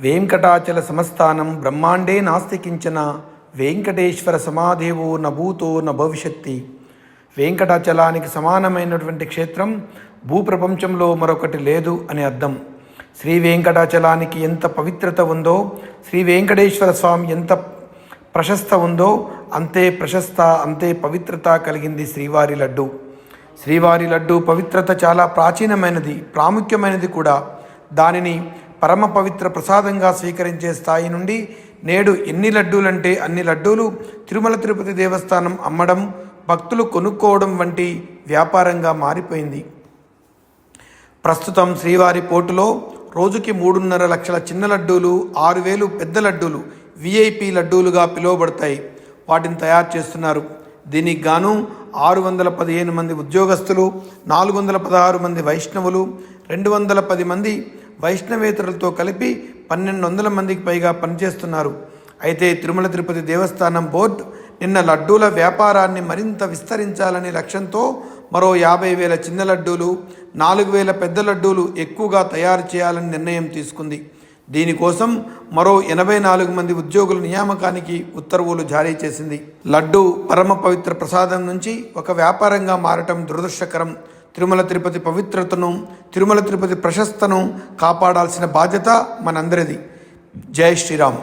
వేంకటాచల సమస్థానం బ్రహ్మాండే నాస్తి కించన వెంకటేశ్వర సమాధేవో నభూతో న భవిష్యత్తి. వెంకటాచలానికి సమానమైనటువంటి క్షేత్రం భూప్రపంచంలో మరొకటి లేదు అని అర్థం. శ్రీ వెంకటాచలానికి ఎంత పవిత్రత ఉందో శ్రీ వెంకటేశ్వర స్వామి ఎంత ప్రశస్త ఉందో అంతే ప్రశస్త అంతే పవిత్రత కలిగింది శ్రీవారి లడ్డు. శ్రీవారి లడ్డు పవిత్రత చాలా ప్రాచీనమైనది ప్రాముఖ్యమైనది కూడా. దానిని పరమ పవిత్ర ప్రసాదంగా స్వీకరించే స్థాయి నుండి నేడు ఎన్ని లడ్డూలంటే అన్ని లడ్డూలు తిరుమల తిరుపతి దేవస్థానం అమ్మడం భక్తులు కొనుక్కోవడం వంటి వ్యాపారంగా మారిపోయింది. ప్రస్తుతం శ్రీవారి పోటులో రోజుకి మూడున్నర లక్షల చిన్న లడ్డూలు ఆరు వేలు పెద్ద లడ్డూలు విఐపి లడ్డూలుగా పిలువబడతాయి. వాటిని తయారు చేస్తున్నారు. దీనికి గాను ఆరు వందల పదిహేను మంది ఉద్యోగస్తులు నాలుగు వందల పదహారు మంది వైష్ణవులు రెండు వందల పది మంది వైష్ణవేతరులతో కలిపి పన్నెండు వందల మందికి పైగా పనిచేస్తున్నారు. అయితే తిరుమల తిరుపతి దేవస్థానం బోర్డు నిన్న లడ్డూల వ్యాపారాన్ని మరింత విస్తరించాలనే లక్ష్యంతో మరో యాభై వేల చిన్న లడ్డూలు నాలుగు వేల పెద్ద లడ్డూలు ఎక్కువగా తయారు చేయాలని నిర్ణయం తీసుకుంది. దీనికోసం మరో ఎనభై నాలుగు మంది ఉద్యోగుల నియామకానికి ఉత్తర్వులు జారీ చేసింది. లడ్డు పరమ పవిత్ర ప్రసాదం నుంచి ఒక వ్యాపారంగా మారటం దురదృష్టకరం. తిరుమల తిరుపతి పవిత్రతను తిరుమల తిరుపతి ప్రశస్తను కాపాడాల్సిన బాధ్యత మనందరిది. జై శ్రీరామ్.